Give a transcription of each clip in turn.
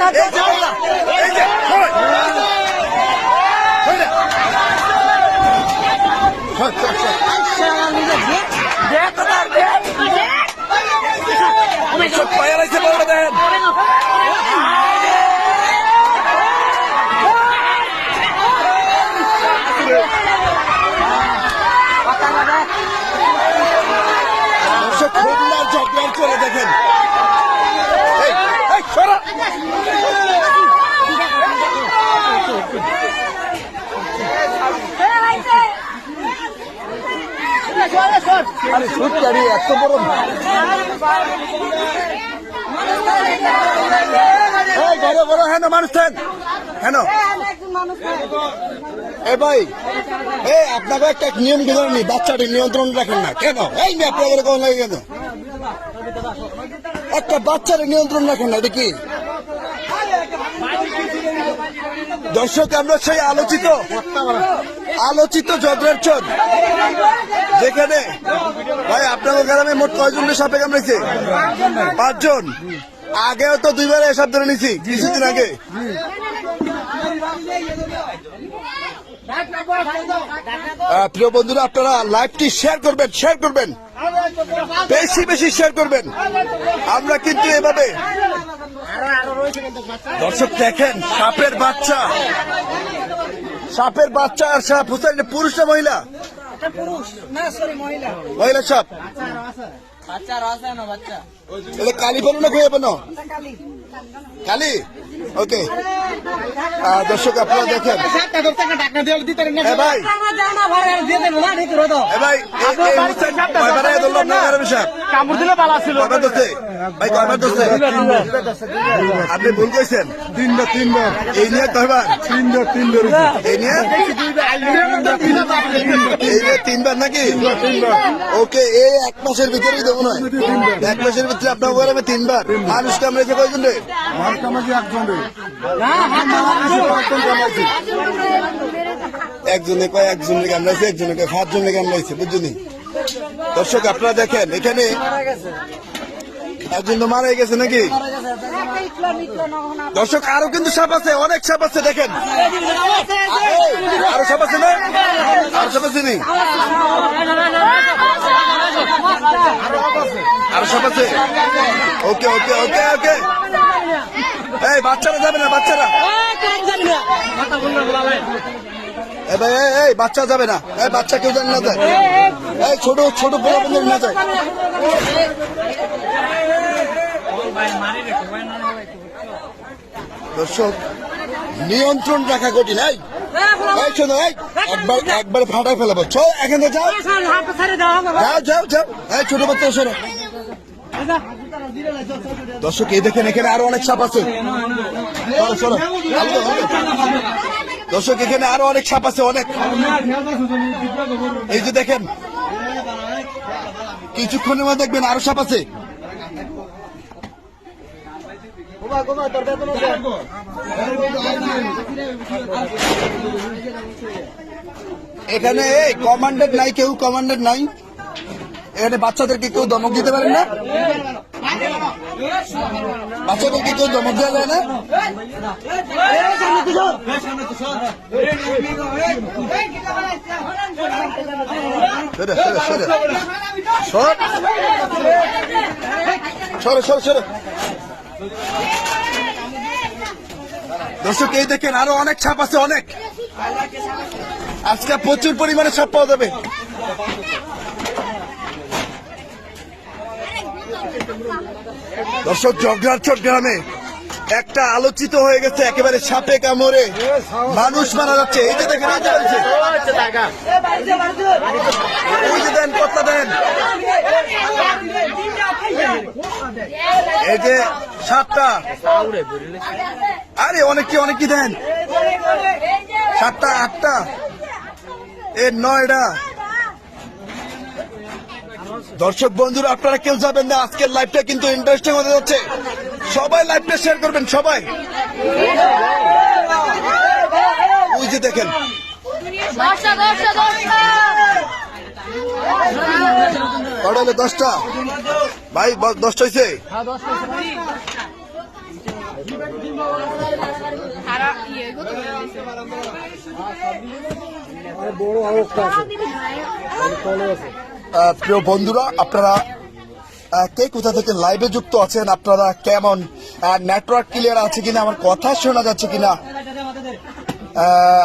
এই যে ওরা, এই যে, সবাই। সরে। সর, সর, সর। সব পায়ে লাগছে বড়টা দেন দর্শক খুলনার ঝগড়ার করে দেখেন এই, এই, সরা। আরে এত বড় বড় হেন মানুষ থাক। হেন এ ভাই, এ, আপনাকে একটা নিয়ম কি জানেন বাচ্চাটি নিয়ন্ত্রণ রাখেন না। কেন? এই মেয়ে আপনাদের কোন লাগে কেন? একটা বাচ্চারে নিয়ন্ত্রণ রাখেন না কি? দর্শক, আমরা সেই আলোচিত আলোচিত জগরের চোদ যেখানে, ভাই আপনাদের গ্রামে মোট কয়জনের সাপে কামড়েছে? পাঁচজন। আগেও তো দুইবার এসব ধরে নিছি, কিছুদিন আগে। প্রিয় বন্ধুরা, আপনারা লাইভটি শেয়ার করবেন শেয়ার করবেন। বেশি বেশি শেয়ার করবেন। আমরা কিন্তু এভাবে দর্শক, দেখেন, সাপের বাচ্চা। সাপের বাচ্চা আর সাপ হুসাইন পুরুষ না মহিলা? মহিলা। সাপ? এটা কালি বানো না খুঁয়ে বানো কালি। ওকে। আহ, দর্শক আপনারা দেখেন। এ ভাই। এ ভাই কামড় দিলে বালা ছিল। ভাই কয়বার ধরছে আপনি ভুল কইছেন। তিনবার তিনবার। এই নিয়ে কয়বার তিনবার তিনবার এই নিয়ে? এই নিয়ে তিনবার নাকি? ওকে এই এক মাসের ভিতরেই দেবো নয়? এক মাসের ভিতরে আপনার ঘরে আমি তিনবার। মানুষ কামড়েছে কয়জন রে? মার কামাজি একজন রে। একজনে কয় একজনে কামড়াইছে একজনে কয় পাঁচজনে কামড়াইছে বুঝলি? দর্শক, আপনারা দেখেন, এখানে একজন তো মারা গেছে নাকি? দর্শক, আরও কিন্তু সাপ আছে, অনেক সাপ আছে, দেখেন। আরও সাপ আছে না? আরও সাপ আছে নি? আরও সাপ আছে? ওকে ওকে ওকে ওকে। এই, বাচ্চারা যাবে না, বাচ্চারা? এই, বাচ্চা যাবে না। এই বাচ্চা কেউ যেন না যায় এই ছোট ছোট বড় না যায় দর্শক নিয়ন্ত্রণ রাখা কঠিন এই। একবার একবার ফেলাবো। যাও। এই বাচ্চা দর্শক এই দেখেন এখানে আরও অনেক সাপ আছে। দর্শক, এখানে আরও অনেক সাপ আছে, অনেক। এই যে দেখেন, কিছুক্ষণের মধ্যে দেখবেন আরও সাপ আছে। এখানে কমান্ডেড নাই, কেউ কমান্ডেড নাই। এখানে বাচ্চাদেরকে কেউ ধমক দিতে পারেন না। বাচ্চাদেরকে কেউ ধমক দেওয়া যায় না সরে সরে সরে দর্শক, এই দেখেন আরও অনেক ছাপ আছে, অনেক। আজকে প্রচুর পরিমাণে ছাপ পাওয়া যাবে। দর্শক জগড়ারচট গ্রামে একটা আলোচিত হয়ে গেছে, একেবারে সাপে কামড়ে মানুষ মারা যাচ্ছে। এই যে দেখেন দেন কর্তা দেন? এই যে সাতটা। আরে, অনেক কি অনেক কি দেন? সাতটা, আটটা। এ, নয়টা। দর্শক বন্ধুরা আপনারা কেউ যাবেন না আজকের লাইভটা কিন্তু ইন্টারেস্টিং হতে যাচ্ছে সবাই লাইভটা শেয়ার করবেন সবাই ওই যে দেখেন কটা হলো দশটা ভাই দশটা হয়েছে ইয়ে? বড় আরও একটা আছে প্রিয় বন্ধুরা, আপনারা কে কোথা থেকে লাইভে যুক্ত আছেন, আপনারা কেমন? নেটওয়ার্ক ক্লিয়ার আছে কিনা? আমার কথা শোনা যাচ্ছে কিনা?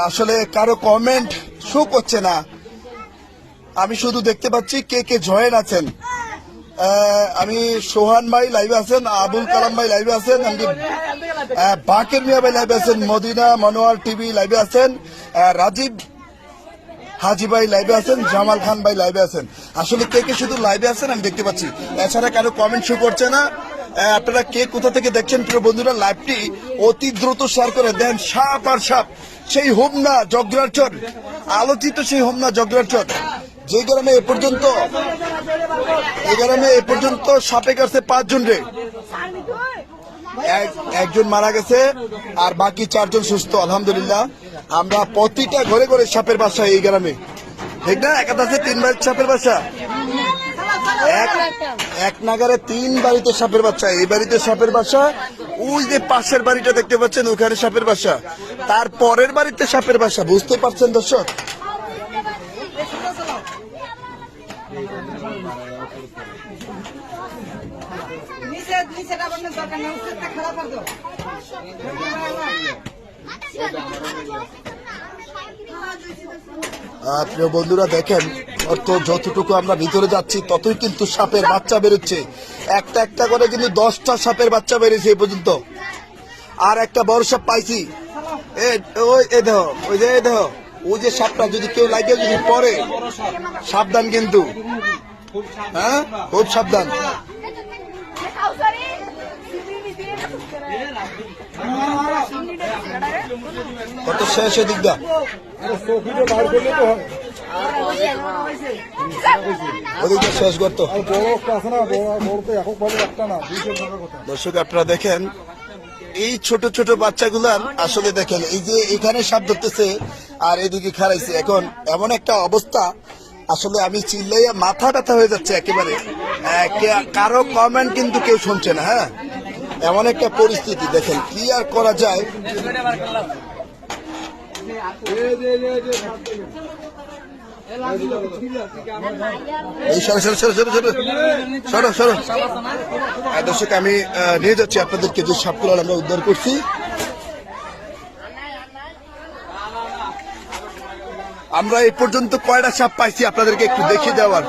আসলে কারও কমেন্ট শো করছে না। আমি শুধু দেখতে পাচ্ছি কে কে জয়েন আছেন। আমি সোহান ভাই লাইভে আছেন, আবুল কালাম ভাই লাইভে আছেন বাকের মিয়া ভাই লাইভে আছেন, মদিনা মনোয়ার টিভি লাইভে আছেন রাজীব হাজি ভাই লাইভে আছেন, জামাল খান ভাই লাইভে আছেন। আসলে কে কে শুধু লাইভে আছেন আমি দেখতে পাচ্ছি। এছাড়া কারও কমেন্ট শো করছে না। আপনারা কে কোথা থেকে দেখছেন, প্রিয় বন্ধুরা লাইভটি অতি দ্রুত শেয়ার করে দেন, সাপ আর সাপ। সেই হোমনা জগরাচর আলোচিত সেই হোমনা জগরাচর যে গ্রামে এ পর্যন্ত এই গ্রামে এ পর্যন্ত সাপে কাছে পাঁচজন রে। এক- একজন মারা গেছে, আর বাকি চারজন সুস্থ, আলহামদুলিল্লাহ। আমরা প্রতিটা ঘরে ঘরে সাপের বাসা এই গ্রামে। ঠিক না? আছে, তিন বাড়ির সাপের বাসা। এক নাগারে তিন বাড়িতে সাপের বাচ্চা এই বাড়িতে সাপের বাসা, ওই যে পাশের বাড়িটা দেখতে পাচ্ছেন, ওখানে সাপের বাসা। তার পরের বাড়িতে সাপের বাসা বুঝতে পারছেন দর্শক? নিচে নিচে ডাবনের প্রিয় বন্ধুরা দেখেন অর্থ যতটুকু আমরা ভিতরে যাচ্ছি ততই কিন্তু সাপের বাচ্চা বেরোচ্ছে একটা একটা করে কিন্তু দশটা সাপের বাচ্চা বেরিয়েছে এই পর্যন্ত আর একটা বড় সাপ পাইছি ওই এ দেহ ওই যে এ দেহ ওই যে সাপটা যদি কেউ লাগে যদি পরে সাবধান কিন্তু হ্যাঁ খুব সাবধান কত শেষ দিকটা শেষ করতো। দর্শক, আপনারা দেখেন, এই ছোট ছোট বাচ্চাগুলার আসলে দেখেন, এই যে এখানে সাপ ধরতেছে আর এদিকে খারাইছে এখন এমন একটা অবস্থা, আসলে আমি চিল্লাইয়া মাথা ব্যথা হয়ে যাচ্ছে একেবারে। কারও কমেন্ট কিন্তু কেউ শুনছে না হ্যাঁ? এমন একটা পরিস্থিতি, দেখেন কি আর করা যায়। দর্শক, আমি নিয়ে যাচ্ছি আপনাদেরকে যে সাপগুলো আমরা উদ্ধার করছি। আমরা এই পর্যন্ত কয়টা সাপ পাইছি আপনাদেরকে একটু দেখিয়ে দেওয়ার।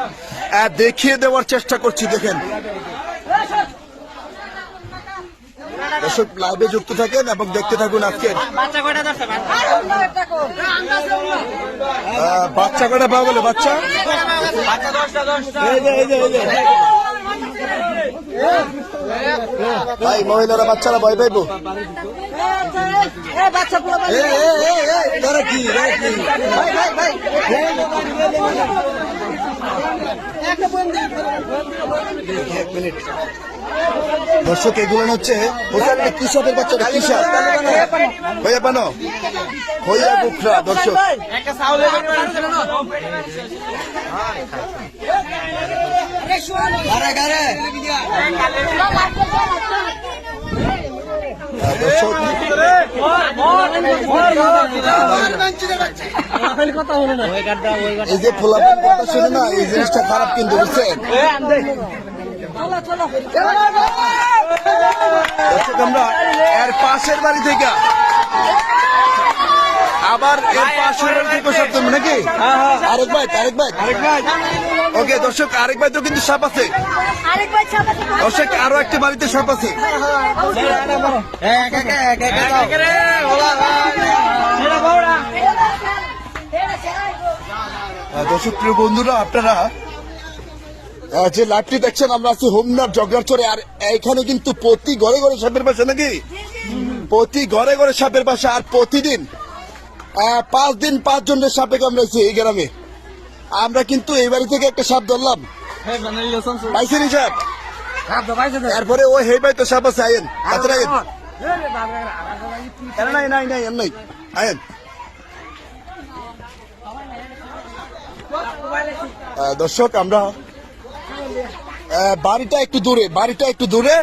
দেখিয়ে দেওয়ার চেষ্টা করছি, দেখেন। দর্শক লাইভে যুক্ত থাকেন এবং দেখতে থাকুন আজকে বাচ্চা কয়টা পাওয়া গেলে বাচ্চা। ভাই মহিলারা বাচ্চারা ভয় পাইবো? তারা কি? দর্শক এগুলো হচ্ছে কৃষকের বাচ্চাটা কৃষক। হইয়া পানো হইয়া বুকরা দর্শক। আহ, দর্শক এই যে খোলা কথা শুনে না এই জিনিসটা খারাপ কিন্তু বুঝছেন আমরা এর পাশের বাড়ি থেকে আবার এর পাশের বাড়ি থেকে নাকি আরেক ভাই আরেক ভাই আরেক ভাই ওকে দর্শক আরেক তো কিন্তু সাপ আছে দর্শক আরও একটা বাড়িতে সাপ আছে দর্শক প্রিয় বন্ধুরা আপনারা যে লাইভটি দেখছেন আমরা আছি হোমনাথ জগরাচরে আর এখানে কিন্তু প্রতি ঘরে ঘরে সাপের বাসা নাকি প্রতি ঘরে ঘরে সাপের বাসা আর প্রতিদিন পাঁচ দিন পাঁচ জনের সাপে কামড়াইছে এই গ্রামে আমরা কিন্তু এই বাড়ি থেকে একটা সাপ ধরলাম। পাইছেন সাপ? তারপরে ও হেই ভাই তো সাপ আছে আয়েন আয়েন। নাই নাই নাই নাই। আয়েন। দর্শক আমরা বাড়িটা একটু দূরে বাড়িটা একটু দূরে।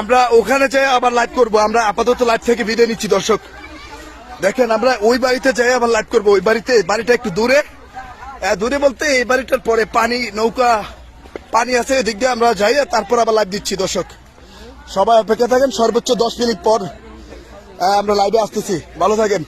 আমরা ওখানে যাই আবার লাইভ করব। আমরা আপাতত লাইভ থেকে বিদায় নিচ্ছি দর্শক। দেখেন, আমরা ওই বাড়িতে যাই, আবার লাইভ করব। ওই বাড়িতে, বাড়িটা একটু দূরে। দূরে বলতে এই বাড়িটার পরে পানি, নৌকা, পানি আছে, এদিক দিয়ে আমরা যাই তারপর আবার লাইভ দিচ্ছি, দর্শক। সবাই অপেক্ষা থাকেন, সর্বোচ্চ দশ মিনিট পর আমরা লাইভে আসতেছি। ভালো থাকেন।